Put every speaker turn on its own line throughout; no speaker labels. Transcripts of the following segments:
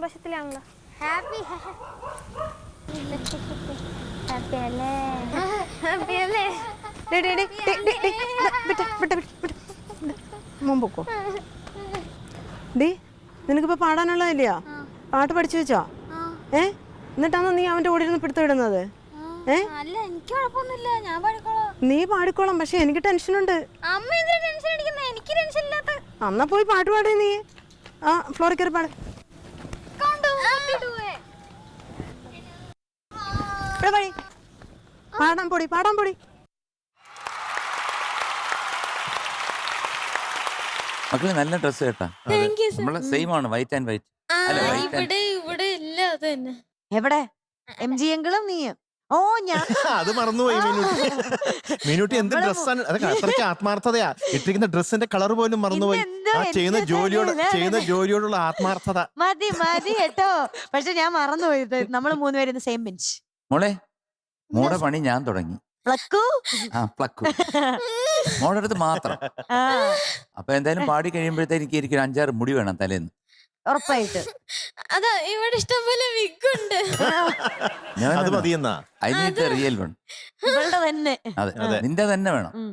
സന്തോഷത്തിലാണല്ലോ.
Happy
happy അല്ലേ? Happy അല്ലേ? Day, വിട്ട്, നിനക്ക് മുമ്പൊക്കോ പാടാനുള്ളതല്ലേ നിനക്കിപ്പോ പാടാനുള്ളതില്ലയോ? പാട്ട് പഠിച്ചു വെച്ചോ? ഏ? എന്നിട്ടാണോ നീ അവന്റെ കൂടെ ഇരുന്ന് പിടുത്തം ഇടുന്നത്? ഏ? നീ പാടിക്കോളാം പക്ഷെ എനിക്ക് ടെൻഷനുണ്ട്.
അമ്മ എന്തിനാ ടെൻഷൻ അടിക്കുന്നത് എനിക്ക് ടെൻഷൻ ഇല്ലാത്ത
അന്നാ പോയി പാട്ട് പാടേ നീ. ആ ഫ്ലോറിൽ പാടി. പാടാൻ പൊടി പാടാൻ പൊടി.
മക്കളെ നല്ല ഡ്രസ് കേട്ടാ. നമ്മളെ സെയിം ആണ് വൈറ്റ് ആൻഡ് വൈറ്റ്
ഇവിടെ ഇവിടെ ഇല്ല അത് തന്നെ.
എവിടെ? എം ജി എങ്കിലും നീയും. ഓ ഞാൻ
അത് മറന്നുപോയി മീനൂട്ടി. മീനൂട്ടി എന്ത് ഡ്രസ്സാണ് അതൊക്കെ അത്രയ്ക്ക് ആത്മാർത്ഥതയാ. ഇട്ടിരിക്കുന്ന ഡ്രസ്സിന്റെ കളർ പോലും മറന്നുപോയി. ആ ചെയ്യുന്ന ജോലിയോട് ചെയ്യുന്ന ജോലിയോടുള്ള ആത്മാർത്ഥത.
മതി മതി കേട്ടോ. പക്ഷെ ഞാൻ മറന്നുപോയി. നമ്മൾ മൂന്നുപേരും സെയിം ബെഞ്ച്
മോളെ മോടെ പണി ഞാൻ തുടങ്ങി.
പ്ലക്കു?
ആ പ്ലക്കു. മോളുടെ അടുത്ത് മാത്രം. അപ്പൊ എന്തായാലും പാടി കഴിയുമ്പോഴത്തേക്ക് എനിക്ക് ഒരു അഞ്ചാറ് മുടി വേണം തലേന്ന്.
ഉറപ്പായിട്ട്.
അതാ ഇവിടെ ഇഷ്ടംപോലെ വിഗ് ഉണ്ട്.
ഞാൻ
അത് മതിയെന്നാ
ഐ നീഡ് റിയൽ വൺ.
ഇവളുടെ തന്നെ.
അതെ
അതെ.
നിന്റെ തന്നെ വേണം.
ഉം.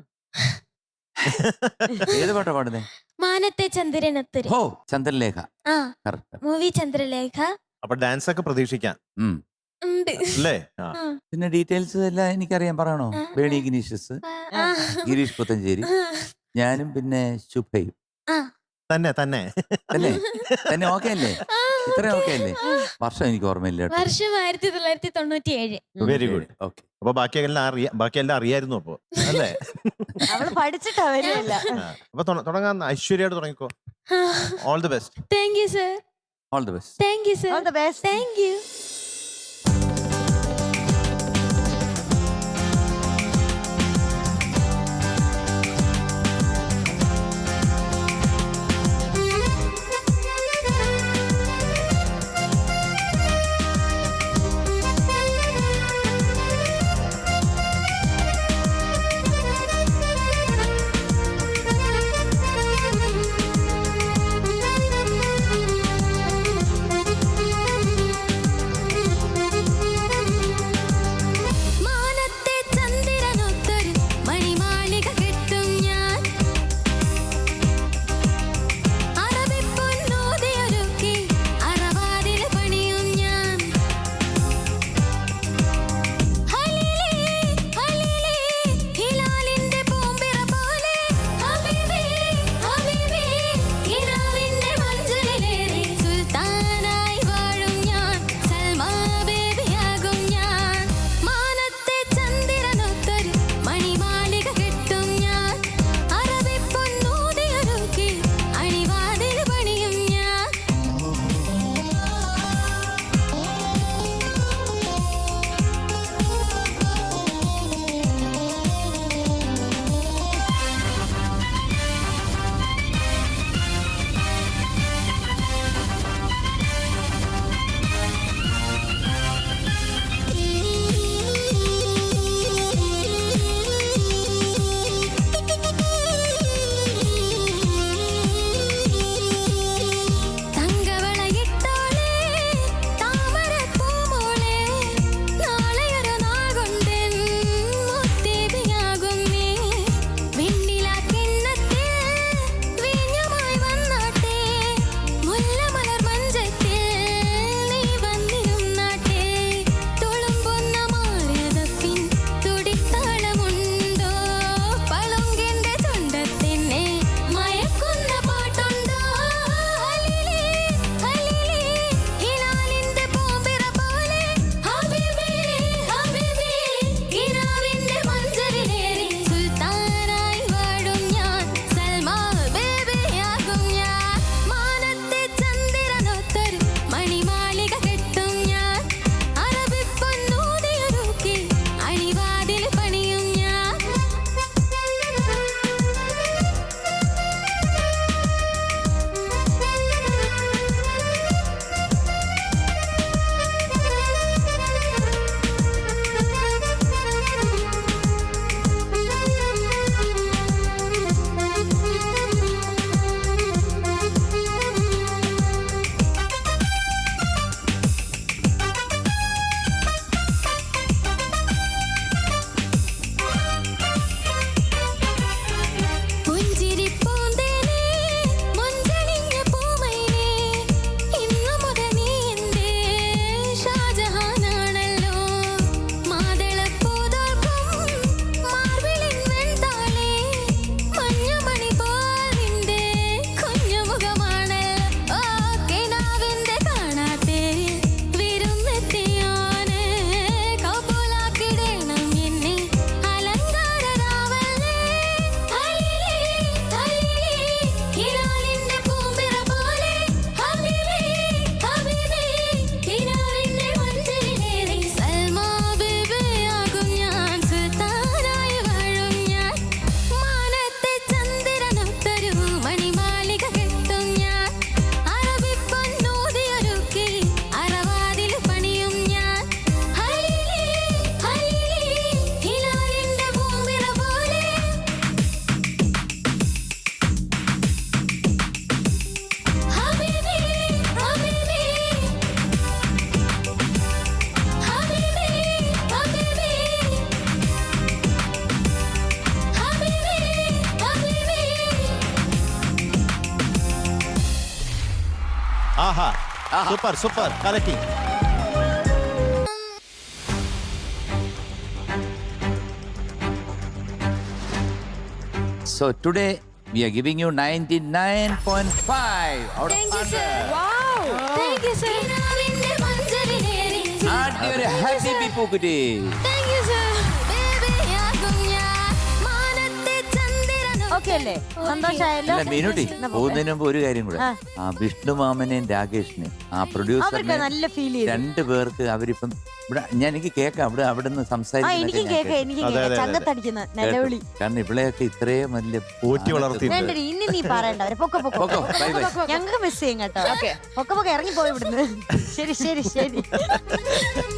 ഏത് പാട്ടാ പാടുന്നേ?
മാനത്തെ ചന്ദ്രനത്തിരി.
ഓ ചന്ദ്രലേഖ.
ആ
കറക്റ്റ്
മൂവി ചന്ദ്രലേഖ.
അപ്പൊ ഡാൻസ് ഒക്കെ പ്രതീക്ഷിക്കാം
ഉണ്ട്.
അല്ലേ? ആ.
ആ.
പിന്നെ ഡീറ്റെയിൽസ് എല്ലാം എനിക്കറിയാം. പറയണോ? ബേണി ഗിനീഷസ്
ആ.
ഗിരീഷ് പുത്തഞ്ചേരി ഞാനും പിന്നെ ശുഭയും.
ആ.
തന്നെ തന്നെ.
അല്ലേ തന്നെ ഓക്കെ അല്ലേ? ഇത്രയും ഓക്കെ അല്ലേ വർഷം എനിക്ക് ഓർമ്മയില്ല കേട്ടോ.
വർഷം ആയിരത്തി തൊള്ളായിരത്തി തൊണ്ണൂറ്റി ഏഴ്
വെരി ഗുഡ്
ഓക്കെ.
അപ്പൊ ബാക്കിയെല്ലാം അറിയാ ബാക്കിയെല്ലാം അറിയായിരുന്നു അപ്പൊ അല്ലേ?
അവൾ പഠിച്ചിട്ടാ വരില്ല
ആ. അപ്പൊ തുട- തുടങ്ങാൻ ഐശ്വര്യമായിട്ട് തുടങ്ങിക്കോ. All the best
thank you sir
all the best
thank you sir
all the best
thank you
super super correct
So today we are giving you 99.5 out of 100.
Wow. Thank
you sir. And you
happy people today.
Okay അല്ലേ?
മീനുട്ടി പോകുന്നതിന് മുമ്പ് ഒരു കാര്യം കൂടെ.
ആ.
വിഷ്ണു മാമനെയും രാകേഷിനെയും ആ
producer
പ്രൊഡ്യൂസറിനെ
നല്ല ഫീൽ ചെയ്തു.
രണ്ടു പേർക്ക് അവരിപ്പം ഇവിടെ ഞാൻ എനിക്ക് കേൾക്കാം. അവിടെ അവിടെ നിന്ന്
സംസാരിക്കുന്നു
കാരണം ഇവിടെയൊക്കെ ഇത്രയും വലിയ
പോറ്റി വളർത്തി.
ഇനി നീ പൊക്ക പൊക്ക.
bye.
ഞങ്ങൾക്ക് മിസ് ചെയ്യും കേട്ടോ. പൊക്ക പൊക്ക ഇറങ്ങി പോയി ഇവിടുന്ന്. ശരി ശരി ശരി.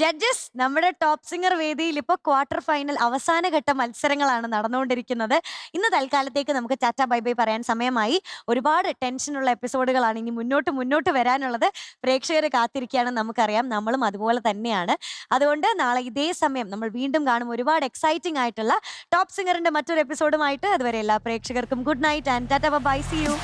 ജഡ്ജസ് നമ്മുടെ ടോപ്പ് സിംഗർ വേദിയിൽ ഇപ്പോൾ ക്വാർട്ടർ ഫൈനൽ അവസാന ഘട്ട മത്സരങ്ങളാണ് നടന്നുകൊണ്ടിരിക്കുന്നത്. ഇന്ന് തൽക്കാലത്തേക്ക് നമുക്ക് ചാറ്റ ബൈ ബൈ പറയാൻ സമയമായി. ഒരുപാട് ടെൻഷനുള്ള എപ്പിസോഡുകളാണ് ഇനി മുന്നോട്ട് മുന്നോട്ട് വരാനുള്ളത്. പ്രേക്ഷകർ കാത്തിരിക്കുകയാണ് നമുക്കറിയാം. നമ്മളും അതുപോലെ തന്നെയാണ്. അതുകൊണ്ട് നാളെ ഇതേ സമയം നമ്മൾ വീണ്ടും കാണും ഒരുപാട് എക്സൈറ്റിംഗ് ആയിട്ടുള്ള ടോപ്പ് സിംഗറിന്റെ മറ്റൊരു എപ്പിസോഡുമായിട്ട് അതുവരെ എല്ലാ പ്രേക്ഷകർക്കും good night and tata bye see you